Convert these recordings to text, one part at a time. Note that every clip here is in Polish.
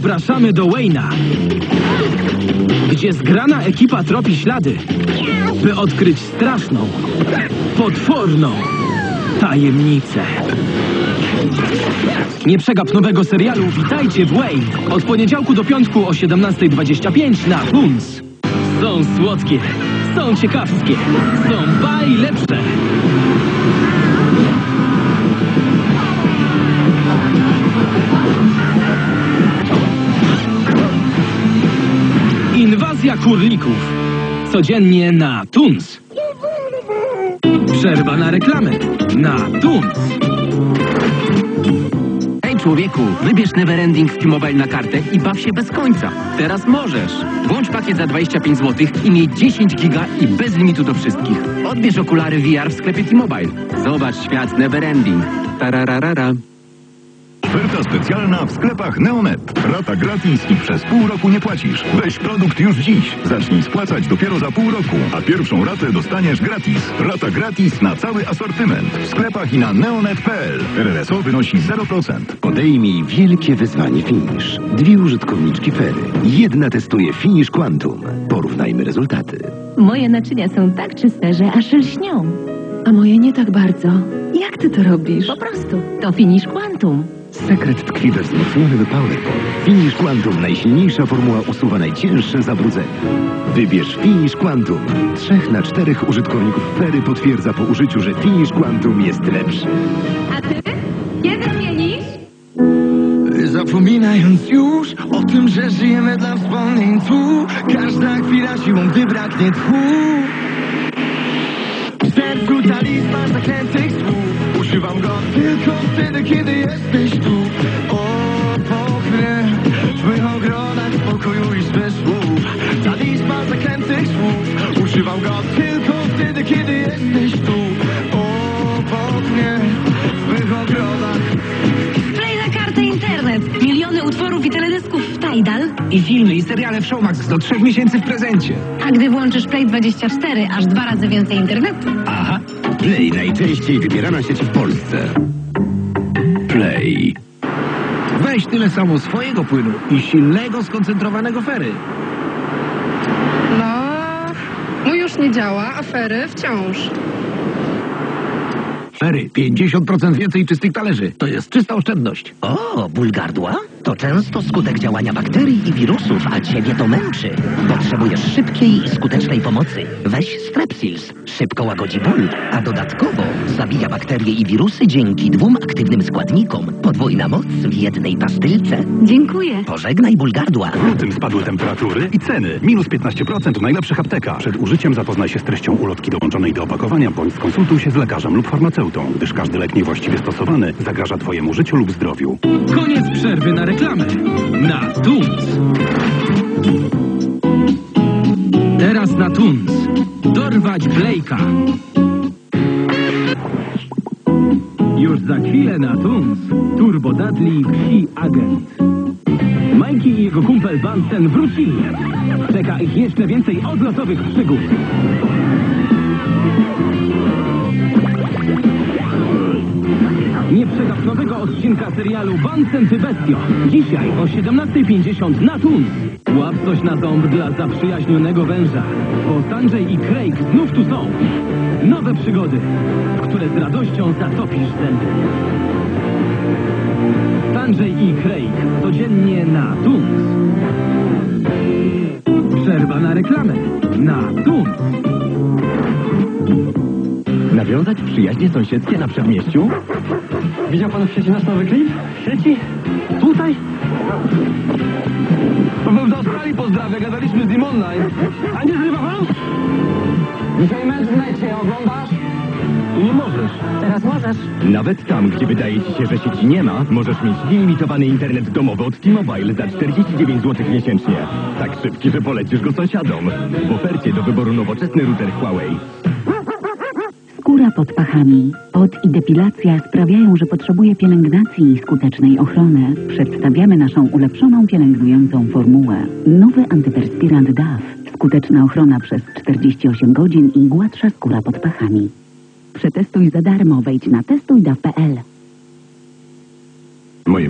Zapraszamy do Wayna, gdzie zgrana ekipa tropi ślady, by odkryć straszną, potworną tajemnicę. Nie przegap nowego serialu Witajcie w Wayne od poniedziałku do piątku o 17.25 na Huns. Są słodkie, są ciekawskie, są bajlepsze. Inwazja kurlików. Codziennie na Tuns. Przerwa na reklamę na Tuns. Hej człowieku, wybierz Neverending w T-Mobile na kartę i baw się bez końca. Teraz możesz. Włącz pakiet za 25 zł i miej 10 giga i bez limitu do wszystkich. Odbierz okulary VR w sklepie T-Mobile. Zobacz świat Neverending. Tarararara. Oferta specjalna w sklepach Neonet. Rata gratis i przez pół roku nie płacisz. Weź produkt już dziś. Zacznij spłacać dopiero za pół roku, a pierwszą ratę dostaniesz gratis. Rata gratis na cały asortyment. W sklepach i na neonet.pl. RRSO wynosi 0%. Podejmij wielkie wyzwanie Finish. Dwie użytkowniczki Fery. Jedna testuje Finish Quantum. Porównajmy rezultaty. Moje naczynia są tak czyste, że aż lśnią. A moje nie tak bardzo. Jak ty to robisz? Po prostu. To Finish Quantum. Sekret tkwi we wzmocnionym Powerpol. Finish Quantum najsilniejsza formuła usuwa najcięższe zabrudzenia. Wybierz Finish Quantum. Trzech na czterech użytkowników Fery potwierdza po użyciu, że Finish Quantum jest lepszy. A ty? Kiedy zmienisz? Zapominając już o tym, że żyjemy dla wspomnień tu Każda chwila siłą, gdy braknie tchu tylko wtedy, kiedy jesteś tu Obok mnie W mych ogrodach spokoju i zmysłu Talizman zaklętych słów Używam go tylko wtedy, kiedy jesteś tu Obok mnie W mych ogrodach Play na kartę internet. Miliony utworów i teledysków w Tidal. I filmy i seriale w Showmax do trzech miesięcy w prezencie. A gdy włączysz Play 24, aż dwa razy więcej internetu. Aha. Play najczęściej wybierana sieć w Polsce. Play. Weź tyle samo swojego płynu i silnego, skoncentrowanego fery. No, mój już nie działa, afery wciąż. Fery, 50% więcej czystych talerzy. To jest czysta oszczędność. O, ból gardła? To często skutek działania bakterii i wirusów, a ciebie to męczy. Potrzebujesz szybkiej i skutecznej pomocy. Weź Strepsils. Szybko łagodzi ból, a dodatkowo zabija bakterie i wirusy dzięki dwóm aktywnym składnikom. Podwójna moc w jednej pastylce. Dziękuję. Pożegnaj ból gardła. W lutym spadły temperatury i ceny. Minus 15% w najlepszych aptekach. Przed użyciem zapoznaj się z treścią ulotki dołączonej do opakowania, bądź skonsultuj się z lekarzem lub farmaceutą, gdyż każdy lek niewłaściwie stosowany zagraża Twojemu życiu lub zdrowiu. Koniec przerwy na reklamę na Tuns. Teraz na Tuns. Dorwać Blake'a. Już za chwilę na Tuns. Turbo Dudley Psi Agent. Majki i jego kumpel Bunsen wrócili. Czeka ich jeszcze więcej odlotowych przygód. Nowego odcinka serialu Bunsen ty Bestio. Dzisiaj o 17.50 na Tun. Łap coś na ząb dla zaprzyjaźnionego węża. Bo Sanjay i Craig znów tu są. Nowe przygody, w które z radością zatopisz zęby. Sanjay i Craig codziennie na Tun. Nawiązać przyjaźnie sąsiedzkie na przedmieściu? Widział pan w sieci nasz nowy klip? W sieci? Tutaj? Paweł z Australii pozdrawia, gadaliśmy z nim online. A nie zrywa pan? Dzisiaj mecz w necie, oglądasz? Nie możesz. Teraz możesz. Nawet tam, gdzie wydaje ci się, że sieci nie ma, możesz mieć nielimitowany internet domowy od T-Mobile za 49 zł miesięcznie. Tak szybki, że polecisz go sąsiadom. W ofercie do wyboru nowoczesny router Huawei. Pod pachami, pot i depilacja sprawiają, że potrzebuje pielęgnacji i skutecznej ochrony. Przedstawiamy naszą ulepszoną pielęgnującą formułę. Nowy antyperspirant DAF. Skuteczna ochrona przez 48 godzin i gładsza skóra pod pachami. Przetestuj za darmo. Wejdź na testujdaw.pl.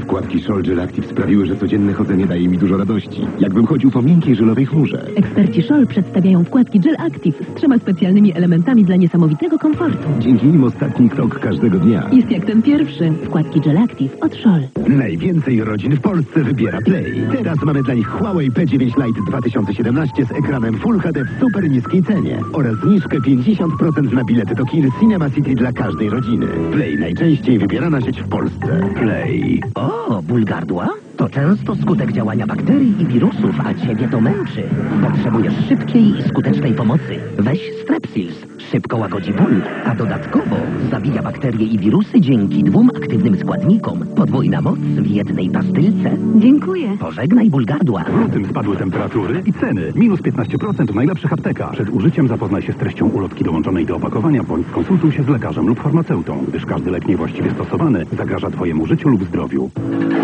Moje Składki Sol Gel Active sprawiły, że codzienne chodzenie daje mi dużo radości. Jakbym chodził po miękkiej żelowej chmurze. Eksperci Scholl przedstawiają wkładki Gel Active z trzema specjalnymi elementami dla niesamowitego komfortu. Dzięki nim ostatni krok każdego dnia. Jest jak ten pierwszy. Wkładki Gel Active od Scholl. Najwięcej rodzin w Polsce wybiera Play. Teraz mamy dla nich Huawei P9 Lite 2017 z ekranem Full HD w super niskiej cenie oraz zniżkę 50% na bilety do kin Cinema City dla każdej rodziny. Play najczęściej wybierana sieć w Polsce. Play. O, ból gardła? To często skutek działania bakterii i wirusów, a ciebie to męczy. Potrzebujesz szybkiej i skutecznej pomocy. Weź Strepsils. Szybko łagodzi ból, a dodatkowo zabija bakterie i wirusy dzięki dwóm aktywnym składnikom. Podwójna moc w jednej pastylce. Dziękuję. Pożegnaj ból gardła. W lutym spadły temperatury i ceny. Minus 15% w najlepszych aptekach. Przed użyciem zapoznaj się z treścią ulotki dołączonej do opakowania bądź skonsultuj się z lekarzem lub farmaceutą, gdyż każdy lek niewłaściwie stosowany zagraża Twojemu życiu lub zdrowiu.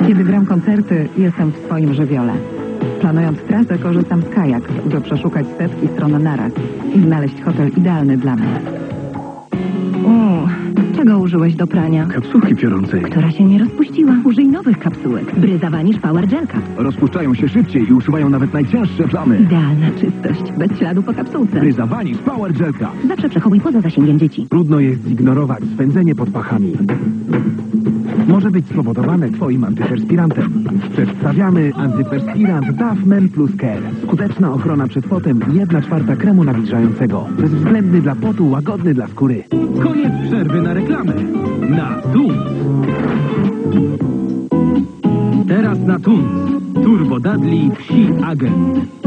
Kiedy gram jestem w swoim żywiole. Planując trasę, korzystam z kajak, by przeszukać setki stron naraz i znaleźć hotel idealny dla mnie. O, czego użyłeś do prania? Kapsułki piorącej. Która się nie rozpuściła. Użyj nowych kapsułek. Bryza Vanish Power Gel Cap. Rozpuszczają się szybciej i usuwają nawet najcięższe plamy. Idealna czystość. Bez śladu po kapsułce. Bryza Vanish Power Gelka. Zawsze przechowuj poza zasięgiem dzieci. Trudno jest zignorować spędzenie pod pachami. Może być spowodowane Twoim antyperspirantem. Przedstawiamy antyperspirant DAF Men Plus Care. Skuteczna ochrona przed potem i jedna czwarta kremu nawilżającego. Bezwzględny dla potu, łagodny dla skóry. Koniec przerwy na reklamę. Na TUN. Teraz na TUN. Turbo Dudley Psi Agent.